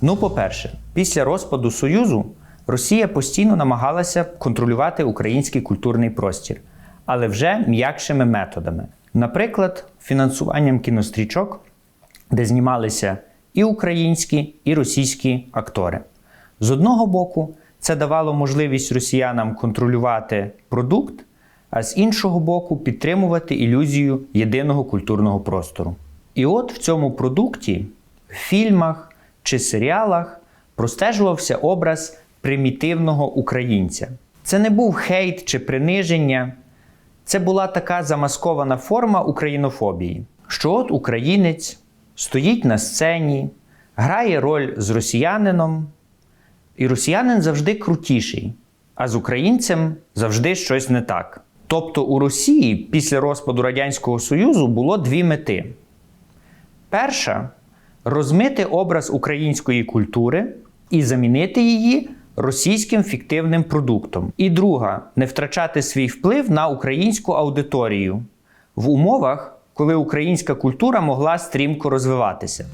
Ну, по-перше, після розпаду Союзу Росія постійно намагалася контролювати український культурний простір, але вже м'якшими методами. Наприклад, фінансуванням кінострічок, де знімалися і українські, і російські актори. З одного боку, це давало можливість росіянам контролювати продукт, а з іншого боку, підтримувати ілюзію єдиного культурного простору. І от в цьому продукті, в фільмах чи серіалах простежувався образ примітивного українця. Це не був хейт чи приниження, це була така замаскована форма українофобії, що от українець стоїть на сцені, грає роль з росіянином, і росіянин завжди крутіший, а з українцем завжди щось не так. Тобто у Росії після розпаду Радянського Союзу було дві мети. Перша розмити образ української культури і замінити її російським фіктивним продуктом. І друга не втрачати свій вплив на українську аудиторію в умовах, коли українська культура могла стрімко розвиватися.